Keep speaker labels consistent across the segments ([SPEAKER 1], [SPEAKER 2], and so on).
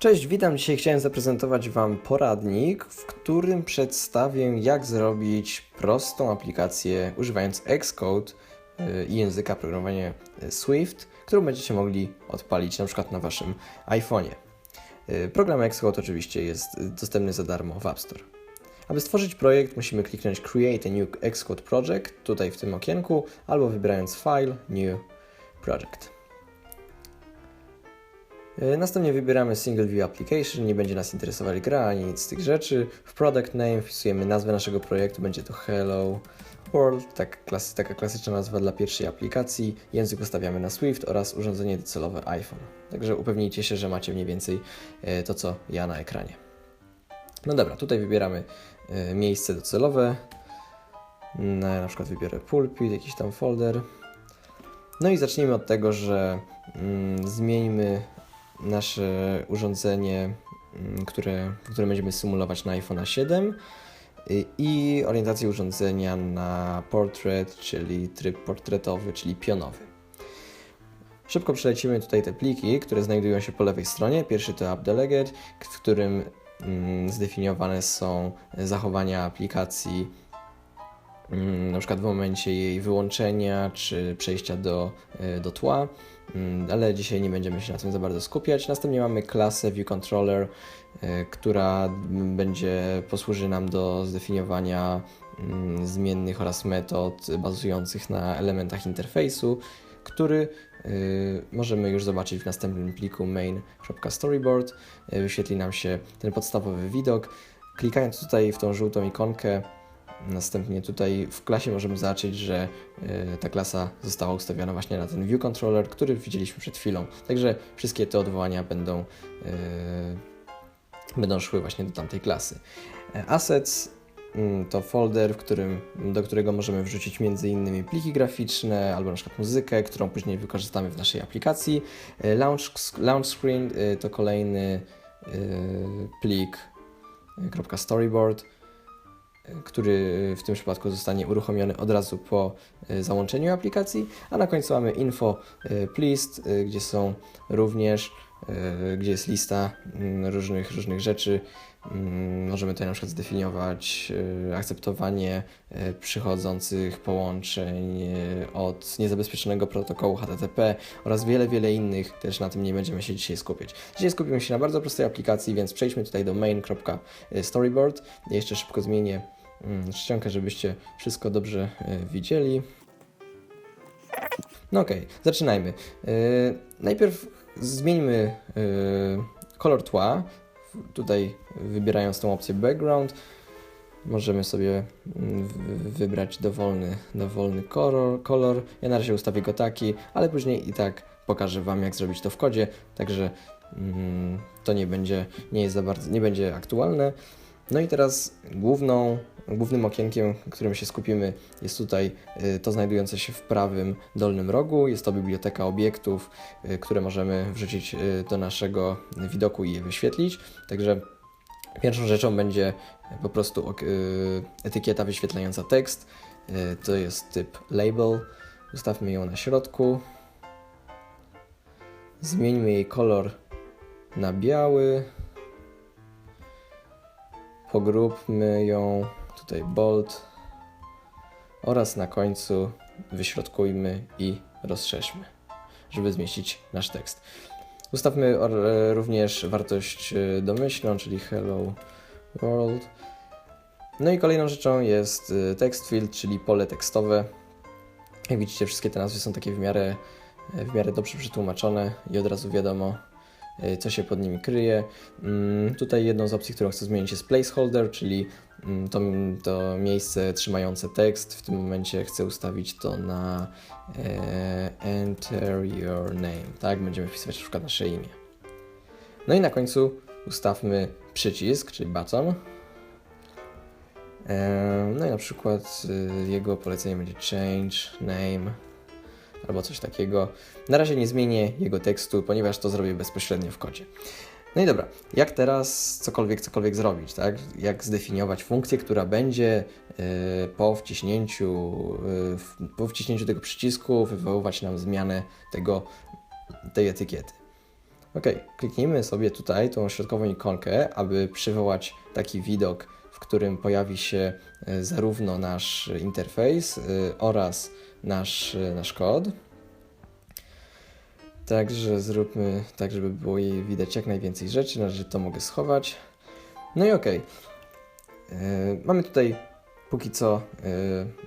[SPEAKER 1] Cześć, witam. Dzisiaj chciałem zaprezentować Wam poradnik, w którym przedstawię, jak zrobić prostą aplikację używając Xcode y, i języka programowania y, Swift, którą będziecie mogli odpalić na przykład na Waszym iPhone'ie. Y, Program Xcode oczywiście jest dostępny za darmo w App Store. Aby stworzyć projekt, musimy kliknąć Create a New Xcode Project tutaj w tym okienku, albo wybierając File, New Project. E, Następnie wybieramy Single View Application, nie będzie nas interesować gra ani nic z tych rzeczy. W Product Name wpisujemy nazwę naszego projektu, będzie to Hello World, tak klasy, taka klasyczna nazwa dla pierwszej aplikacji. Język ustawiamy na Swift oraz urządzenie docelowe iPhone. Także upewnijcie się, że macie mniej więcej e, to, co ja na ekranie. No dobra, tutaj wybieramy e, miejsce docelowe. Na, na przykład wybiorę pulpit, jakiś tam folder. No i zacznijmy od tego, że mm, zmieńmy nasze urządzenie, mm, które, które będziemy symulować na iPhone 7 y, i orientację urządzenia na portrait, czyli tryb portretowy, czyli pionowy. Szybko przelecimy tutaj te pliki, które znajdują się po lewej stronie. Pierwszy to app delegate, w którym mm, zdefiniowane są zachowania aplikacji na przykład w momencie jej wyłączenia czy przejścia do, y, do tła, Mm, ale dzisiaj nie będziemy się na tym za bardzo skupiać. Następnie mamy klasę ViewController, y, która mm, będzie posłuży nam do zdefiniowania mm, zmiennych oraz metod bazujących na elementach interfejsu, który y, możemy już zobaczyć w następnym pliku main.storyboard. Wyświetli nam się ten podstawowy widok. Klikając tutaj w tą żółtą ikonkę, Następnie tutaj w klasie możemy zobaczyć, że y, ta klasa została ustawiona właśnie na ten view controller, który widzieliśmy przed chwilą. Także wszystkie te odwołania będą, y, będą szły właśnie do tamtej klasy. E, Assets mm, to folder, którym, do którego możemy wrzucić m.in. pliki graficzne albo na przykład muzykę, którą później wykorzystamy w naszej aplikacji. E, Launch, launch screen to kolejny plik .storyboard który w tym przypadku zostanie uruchomiony od razu po e, załączeniu aplikacji, a na końcu mamy info e, pleased, e, gdzie są również, gdzie jest lista mm, różnych, różnych rzeczy. Mm, możemy tutaj na przykład zdefiniować akceptowanie przychodzących połączeń od niezabezpieczonego protokołu HTTP oraz wiele, wiele innych. Też na tym nie będziemy się dzisiaj skupiać. Dzisiaj skupimy się na bardzo prostej aplikacji, więc przejdźmy tutaj do main.storyboard. Jeszcze szybko zmienię mm, czcionkę, żebyście wszystko dobrze y, widzieli. No okej, zaczynajmy. Y, najpierw zmieńmy y, kolor tła. Tutaj wybierając tą opcję background, możemy sobie mm, wybrać dowolny, dowolny kolor, kolor. Ja na razie ustawię go taki, ale później i tak pokażę Wam, jak zrobić to w kodzie, także mm, to nie będzie, nie jest za bardzo, nie będzie aktualne. No i teraz główną, głównym okienkiem, którym się skupimy, jest tutaj y, to znajdujące się w prawym dolnym rogu. Jest to biblioteka obiektów, y, które możemy wrzucić y, do naszego widoku i je wyświetlić. Także pierwszą rzeczą będzie po prostu etykieta wyświetlająca tekst. To jest typ label. Ustawmy ją na środku. Zmieńmy jej kolor na biały. Pogróbmy ją tutaj bold oraz na końcu wyśrodkujmy i rozszerzmy, żeby zmieścić nasz tekst. Ustawmy e, również wartość e, domyślną, czyli hello world. No i kolejną rzeczą jest e, text field, czyli pole tekstowe. Jak widzicie, wszystkie te nazwy są takie w miarę, w miarę dobrze przetłumaczone i od razu wiadomo, co się pod nimi kryje. Mm, Tutaj jedną z opcji, którą chcę zmienić jest placeholder, czyli mm, to, to miejsce trzymające tekst. W tym momencie chcę ustawić to na e, enter your name, tak? Będziemy wpisywać na przykład nasze imię. No i na końcu ustawmy przycisk, czyli button. E, No i na przykład y, jego polecenie będzie change name albo coś takiego. Na razie nie zmienię jego tekstu, ponieważ to zrobię bezpośrednio w kodzie. No i dobra, jak teraz cokolwiek, cokolwiek zrobić, tak? Jak zdefiniować funkcję, która będzie y, po wciśnięciu, y, w- po wciśnięciu tego przycisku wywoływać nam zmianę tego, tej etykiety. Ok, kliknijmy sobie tutaj tą środkową ikonkę, aby przywołać taki widok, w którym pojawi się e, zarówno nasz interfejs e, oraz nasz, e, nasz kod. Także zróbmy tak, żeby było jej widać jak najwięcej rzeczy. Na razie to mogę schować. No i ok. Mamy tutaj póki co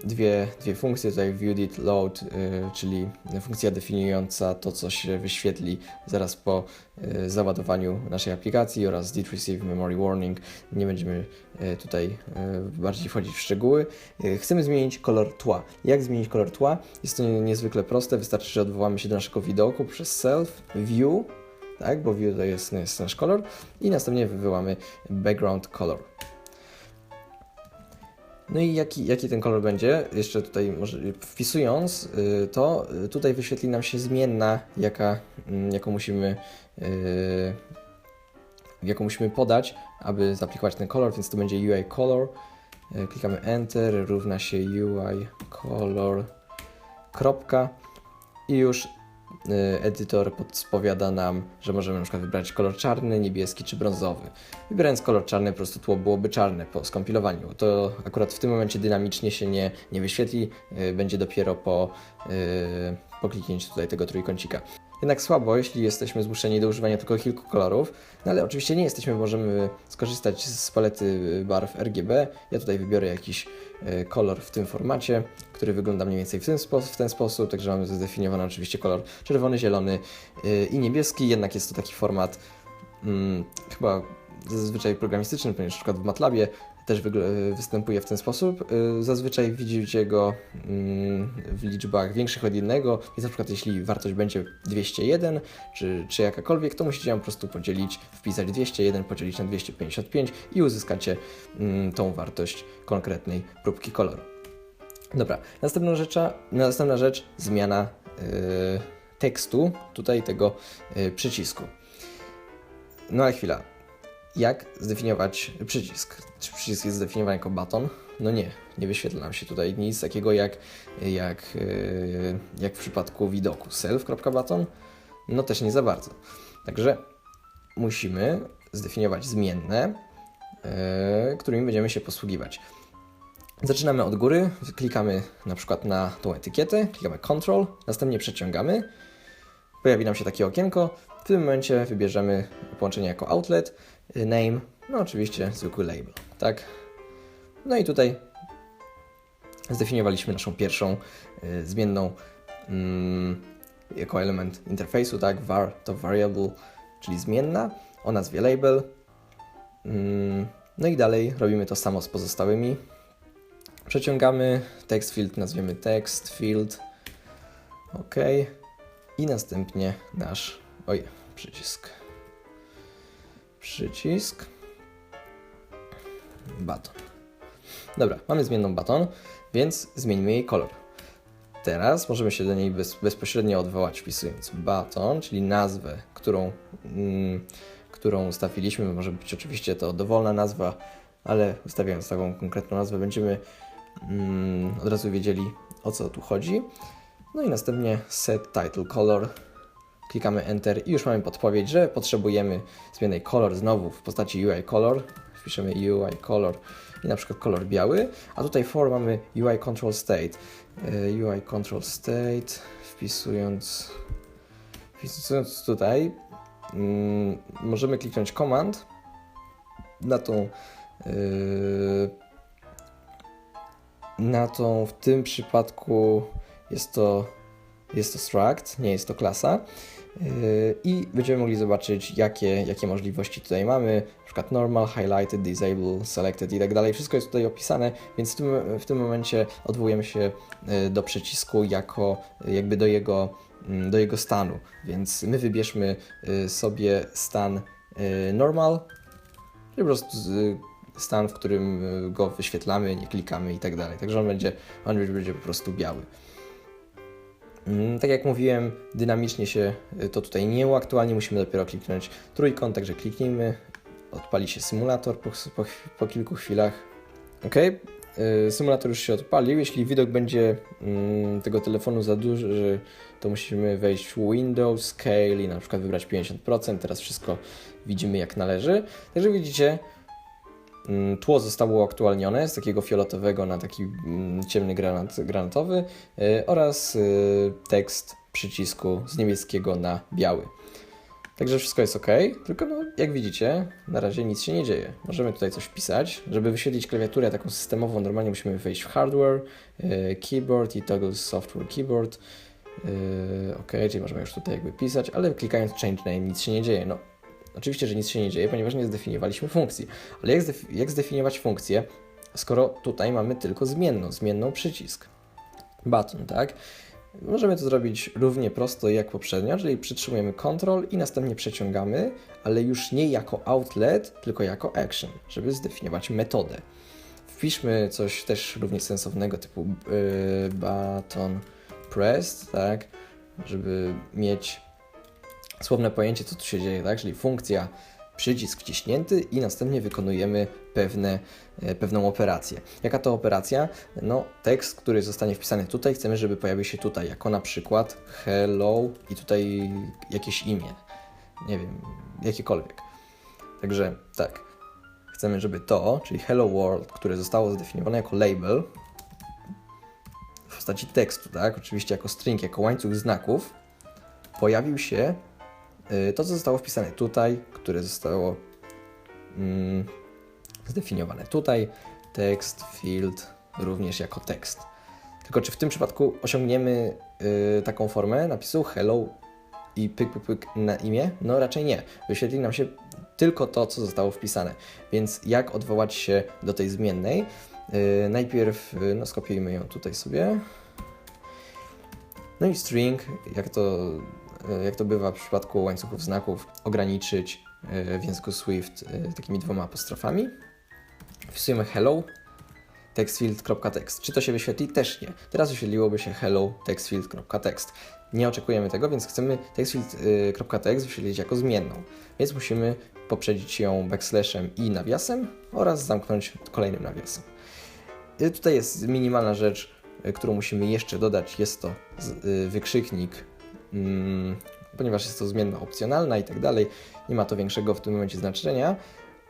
[SPEAKER 1] y, dwie, dwie funkcje, tutaj load, y, czyli funkcja definiująca to, co się wyświetli zaraz po y, załadowaniu naszej aplikacji oraz did receive memory warning. Nie będziemy tutaj bardziej wchodzić w szczegóły. Chcemy zmienić kolor tła. Jak zmienić kolor tła? Jest to niezwykle proste, wystarczy, że odwołamy się do naszego widoku przez self, view, tak, bo view to jest, jest nasz kolor i następnie wywołamy background color. No i jaki, jaki ten kolor będzie? Jeszcze tutaj może wpisując y, to, y, tutaj wyświetli nam się zmienna, jaka, mm, jaką musimy y, jaką musimy podać, aby zaaplikować ten kolor, więc to będzie UI color. Klikamy Enter, równa się UI color, kropka i już edytor podpowiada nam, że możemy na przykład wybrać kolor czarny, niebieski czy brązowy. Wybierając kolor czarny, po prostu tło byłoby czarne po skompilowaniu. To akurat w tym momencie dynamicznie się nie, nie wyświetli, y, będzie dopiero po, y, po kliknięciu tutaj tego trójkącika. Jednak słabo, jeśli jesteśmy zmuszeni do używania tylko kilku kolorów, no ale oczywiście nie jesteśmy, możemy skorzystać z palety barw RGB. Ja tutaj wybiorę jakiś e, kolor w tym formacie, który wygląda mniej więcej w ten, spo w ten sposób, także mamy zdefiniowany oczywiście kolor czerwony, zielony e, i niebieski, jednak jest to taki format hmm, chyba zazwyczaj programistyczny, ponieważ na przykład w MATLabie też występuje w ten sposób. Y, zazwyczaj widzicie go mm, w liczbach większych od jednego, więc na przykład jeśli wartość będzie 201 czy, czy jakakolwiek, to musicie ją po prostu podzielić, wpisać 201, podzielić na 255 i uzyskacie mm, tą wartość konkretnej próbki koloru. Dobra, następna rzecz, następna rzecz zmiana yy, tekstu tutaj tego yy, przycisku. No ale chwila, jak zdefiniować przycisk? Czy przycisk jest zdefiniowany jako baton? No nie, nie wyświetla nam się tutaj nic takiego jak, jak, e, jak w przypadku widoku. Self.baton? No też nie za bardzo. Także musimy zdefiniować zmienne, e, którymi będziemy się posługiwać. Zaczynamy od góry, klikamy na przykład na tą etykietę, klikamy Ctrl, następnie przeciągamy. Pojawi nam się takie okienko. W tym momencie wybierzemy połączenie jako outlet name, no oczywiście zwykły label, tak? No i tutaj zdefiniowaliśmy naszą pierwszą y, zmienną y, jako element interfejsu, tak? var to variable, czyli zmienna o nazwie label. Mm, no i dalej robimy to samo z pozostałymi. Przeciągamy text field, nazwiemy text field. OK. I następnie nasz, oj, przycisk przycisk, baton. Dobra, mamy zmienną baton, więc zmieńmy jej kolor. Teraz możemy się do niej bez, bezpośrednio odwołać wpisując baton, czyli nazwę, którą, mm, którą ustawiliśmy. Może być oczywiście to dowolna nazwa, ale ustawiając taką konkretną nazwę będziemy mm, od razu wiedzieli o co tu chodzi. No i następnie set title color Klikamy Enter i już mamy podpowiedź, że potrzebujemy zmiennej kolor znowu w postaci UI color. Wpiszemy UI color i na przykład kolor biały, a tutaj for mamy UI control state. E, UI control state, wpisując, wpisując tutaj, mm, możemy kliknąć command na tą yy, na tą w tym przypadku jest to jest to struct, nie jest to klasa. Yy, I będziemy mogli zobaczyć, jakie, jakie możliwości tutaj mamy, na przykład normal, highlighted, disable, selected i tak dalej. Wszystko jest tutaj opisane, więc w tym, w tym momencie odwołujemy się yy, do przycisku jako jakby do jego, mm, do jego stanu. Więc my wybierzmy yy, sobie stan normal, po prostu stan, w którym go wyświetlamy, nie klikamy i tak dalej. Także on będzie, on będzie po prostu biały. Mm, tak jak mówiłem, dynamicznie się y, to tutaj nie uaktualni, musimy dopiero kliknąć trójkąt, także kliknijmy, odpali się symulator po, po, po kilku chwilach. Ok, symulator już się odpalił. Jeśli widok będzie mm, tego telefonu za duży, to musimy wejść w Windows, Scale i na przykład wybrać 50%. Teraz wszystko widzimy jak należy. Także widzicie, tło zostało aktualnione z takiego fioletowego na taki mm, ciemny granat, granatowy y, oraz y, tekst przycisku z niebieskiego na biały. Także wszystko jest ok, tylko no, jak widzicie, na razie nic się nie dzieje. Możemy tutaj coś wpisać. Żeby wyświetlić klawiaturę taką systemową, normalnie musimy wejść w hardware, yy, keyboard i toggle software keyboard. Ok, czyli możemy już tutaj jakby pisać, ale klikając change name nic się nie dzieje. No, oczywiście, że nic się nie dzieje, ponieważ nie zdefiniowaliśmy funkcji. Ale jak, zdef jak zdefiniować funkcję, skoro tutaj mamy tylko zmienną, zmienną przycisk? Button, tak? Możemy to zrobić równie prosto jak poprzednio, czyli przytrzymujemy Ctrl i następnie przeciągamy, ale już nie jako outlet, tylko jako action, żeby zdefiniować metodę. Wpiszmy coś też równie sensownego typu yy, button pressed, tak, żeby mieć słowne pojęcie, co tu się dzieje, tak, czyli funkcja przycisk wciśnięty i następnie wykonujemy pewne, e, pewną operację. Jaka to operacja? No, tekst, który zostanie wpisany tutaj, chcemy, żeby pojawił się tutaj, jako na przykład hello i tutaj jakieś imię. Nie wiem, jakiekolwiek. Także tak, chcemy, żeby to, czyli hello world, które zostało zdefiniowane jako label w postaci tekstu, tak, oczywiście jako string, jako łańcuch znaków, pojawił się to, co zostało wpisane tutaj, które zostało mm, zdefiniowane tutaj, tekst, field, również jako tekst. Tylko czy w tym przypadku osiągniemy y, taką formę napisu hello i pyk, pyk, pyk na imię? No raczej nie. Wyświetli nam się tylko to, co zostało wpisane. Więc jak odwołać się do tej zmiennej? Y, najpierw y, no, skopiujmy ją tutaj sobie. No i string, jak to, y, jak to bywa w przypadku łańcuchów znaków, ograniczyć y, w języku Swift y, takimi dwoma apostrofami. Wpisujemy hello, textfield.text. Czy to się wyświetli? Też nie. Teraz wyświetliłoby się hello textfield.text. Nie oczekujemy tego, więc chcemy textfield.text wyświetlić jako zmienną. Więc musimy poprzedzić ją backslashem i nawiasem oraz zamknąć kolejnym nawiasem. Tutaj jest minimalna rzecz, którą musimy jeszcze dodać. Jest to wykrzyknik, ponieważ jest to zmienna opcjonalna i tak dalej. Nie ma to większego w tym momencie znaczenia,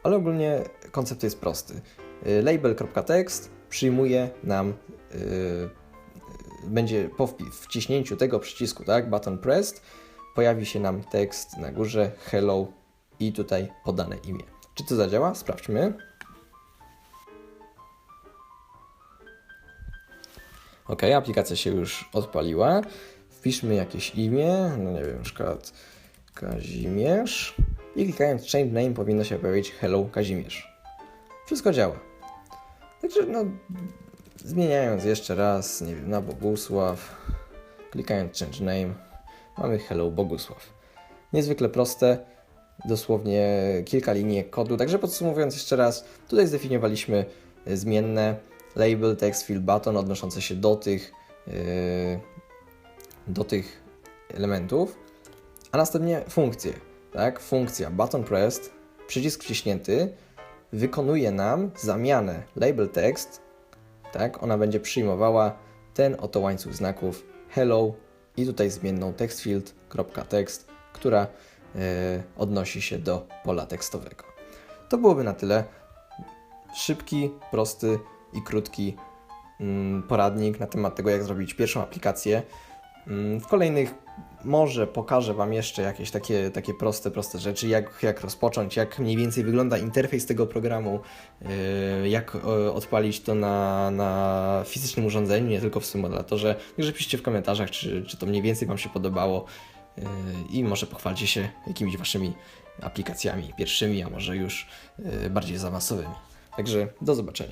[SPEAKER 1] ale ogólnie koncept jest prosty. Y, Label.text przyjmuje nam, y, będzie po wciśnięciu tego przycisku, tak, button pressed, pojawi się nam tekst na górze hello i tutaj podane imię. Czy to zadziała? Sprawdźmy. Ok, aplikacja się już odpaliła. Wpiszmy jakieś imię, no nie wiem, na przykład Kazimierz. I klikając Change Name powinno się pojawić Hello Kazimierz. Wszystko działa. Także no, zmieniając jeszcze raz, nie wiem, na Bogusław, klikając Change Name, mamy Hello Bogusław. Niezwykle proste, dosłownie kilka linii kodu. Także podsumowując jeszcze raz, tutaj zdefiniowaliśmy y, zmienne label, text, field, button odnoszące się do tych, yy, do tych elementów, a następnie funkcje. Tak? Funkcja button pressed, przycisk wciśnięty, wykonuje nam zamianę label text, tak? Ona będzie przyjmowała ten oto łańcuch znaków hello i tutaj zmienną textfield.text, która yy, odnosi się do pola tekstowego. To byłoby na tyle. Szybki, prosty i krótki mm, poradnik na temat tego, jak zrobić pierwszą aplikację. Mm, W kolejnych może pokażę Wam jeszcze jakieś takie, takie proste, proste rzeczy, jak, jak rozpocząć, jak mniej więcej wygląda interfejs tego programu, yy, jak e, odpalić to na, na fizycznym urządzeniu, nie tylko w symulatorze. Także piszcie w komentarzach, czy, czy to mniej więcej Wam się podobało yy, i może pochwalcie się jakimiś Waszymi aplikacjami pierwszymi, a może już yy, bardziej zaawansowymi. Także do zobaczenia.